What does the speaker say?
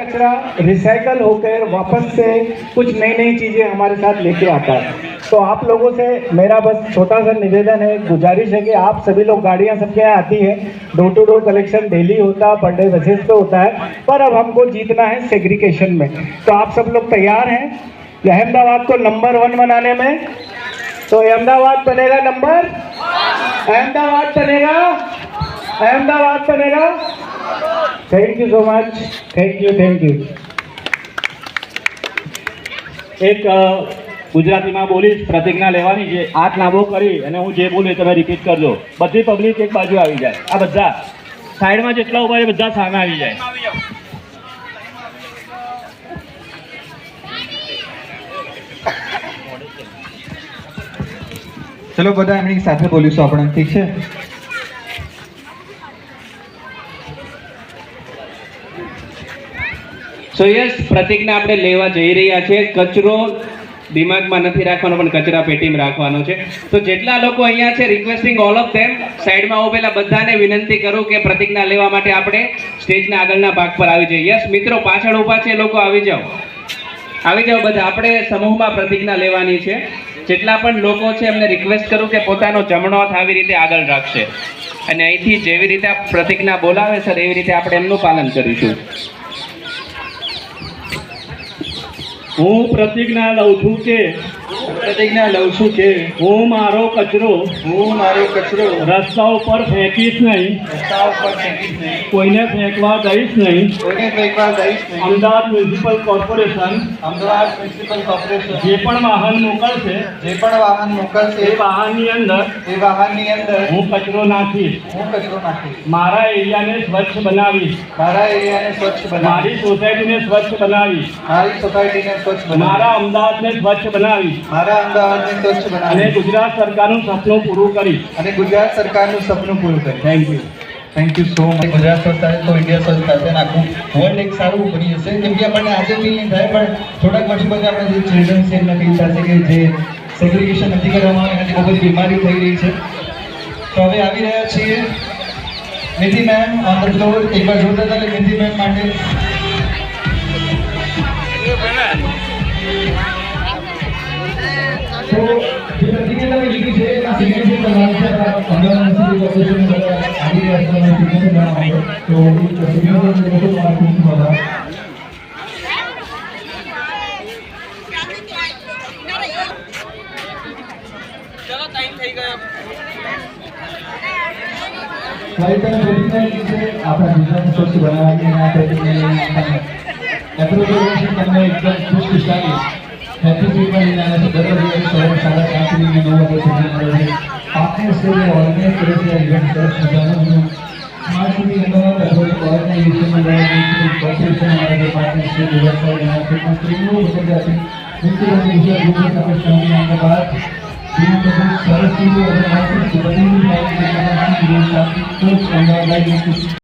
कचरा रिसाइकल होकर वापस से कुछ नई नई चीज़ें हमारे साथ लेके आता है। तो आप लोगों से मेरा बस छोटा सा निवेदन है, गुजारिश है कि आप सभी लोग गाड़ियाँ सबके यहाँ आती है। Door to door collection daily होता है पर डे बेसिस पे होता है, पर अब हमको जीतना है सेग्रीकेशन में। तो आप सब लोग तैयार हैं? अहमदाबाद को नंबर वन बनाने में। तो अहमदाबाद बनेगा नंबर अहमदाबाद बनेगा? अहमदाबाद बनेगा? Thank you so much thank you thank you એક ગુજરાતીમાં બોલીશ પ્રતિજ્ઞા લેવાની છે. હાથ લાંબો કરી અને હું જે બોલું એ તમે રિપીટ કરજો. બધી પબ્લિક એક બાજુ આવી જાય. આ બધા. સાઈડમાં જેટલા ઊભા છે બધા સામે આવી જાય. ચલો બધા એમની સાથે બોલીશું આપણે ઠીક છે? સો યસ પ્રતિજ્ઞા આપણે લેવા જઈ રહ્યા છે કચરો દિમાગમાં નથી રાખવાનો, પણ કચરા પેટીમાં રાખવાનો છે. તો જેટલા લોકો અહીંયા છે રિક્વેસ્ટિંગ ઓલ ઓફ ધેમ સાઈડમાં ઉભેલા બધાને વિનંતી કરું કે પ્રતિજ્ઞા લેવા માટે આપણે સ્ટેજના આગળના ભાગ પર આવી જઈએ. યસ મિત્રો, પાછળ ઊભા છે, લોકો, આવી જાઓ. આવી જાઓ બધા. આપણે સમૂહમાં પ્રતિજ્ઞા લેવાની છે. જેટલા પણ લોકો છે, એમને રિક્વેસ્ટ કરું કે પોતાનો જમણો હાથ આવી રીતે આગળ રાખશે. અને અહીંથી જેવી રીતે પ્રતિજ્ઞા બોલાવે સર એવી રીતે આપણે એમનું પાલન કરીશું. હું પ્રતિજ્ઞા લઉં છું કે પ્રતિજ્ઞા લઉં છું કે હું મારો કચરો હું મારો કચરો રસ્તા ઉપર ફેંકીશ નહીં. રસ્તા ઉપર ફેંકીશ નહીં. કોઈને ફેંકવા દઈશ નહીં. કોઈને ફેંકવા દઈશ નહીં. Ahmedabad municipal corporation Ahmedabad municipal corporation જે પણ વાહન મોકલશે જે પણ વાહન મોકલશે એ વાહનની અંદર એ વાહનની અંદર હું કચરો નાખીશ. હું કચરો નાખીશ. મારા એરિયાને સ્વચ્છ બનાવીશ. મારા એરિયાને સ્વચ્છ મારી સોસાયટીને સ્વચ્છ બનાવીશ. મારી સોસાયટીને સ્વચ્છ મારા બનાવીશ અમદાવાદને સ્વચ્છ બનાવીશ. મારા અમદાવાદને સ્વચ્છ અને ગુજરાત સરકારનું સપનું પૂરું કરી. અને ગુજરાત સરકારનું સપનું પૂરું કરી. Thank you thank you so much Gujarat સરકાર તો ઇન્ડિયા સરકાર છે આખું વર્લ્ડ એક સારું બની જશે. કેમ કે આપણને આજે ફીલ નહીં થાય પણ થોડાક વર્ષ પછી આપણે જે ચિલ્ડ્રન છે એમને ફીલ થશે કે જે સેગ્રિગેશન નથી કરવામાં આવે એનાથી બહુ બધી બીમારી થઈ રહી છે. તો હવે આવી રહ્યા છીએ. Nidhi ma'am on the floor એકવાર જોરદાર તાલી નિધિ મેમ માટે તો જે પ્રતિક્રિયા તમે લીધી છે એના સિગ્નેચર કરવાનું છે અમદાવાદ મ્યુનિસિપલ કોર્પોરેશન દ્વારા આવી રહ્યા છે. સિગ્નેચર બનાવવા તો એ સિગ્નેચર લેશો તમારા ખૂબ ખૂબ આભાર કાર્યક્રમ પ્રતિક્રિયા છે આપણા ગુજરાતને સ્વચ્છ બનાવવાની આ પ્રતિક્રિયા તમને એકદમ ખુશ हैप्पी पीपल इन आने से दररोज एक करोड़ साढ़े सात मिलियन लोगों को सुनने वाले हैं आपने इसके लिए ऑर्गेनाइज करे थे इवेंट कर सजाना हूँ आज भी इंदौर का थोड़े और नए विषय में लाए गए थे कॉर्पोरेशन हमारे के पार्टनरशिप इवेंट कर रहे हैं फिर ट्रेनिंग होते जाते हैं उनके लिए विषय गूगल का प्रश्न है आपके पास जीवन में बहुत सरल चीज़ें और सुबह भी लाए गए हैं जो साथी को समझाया गया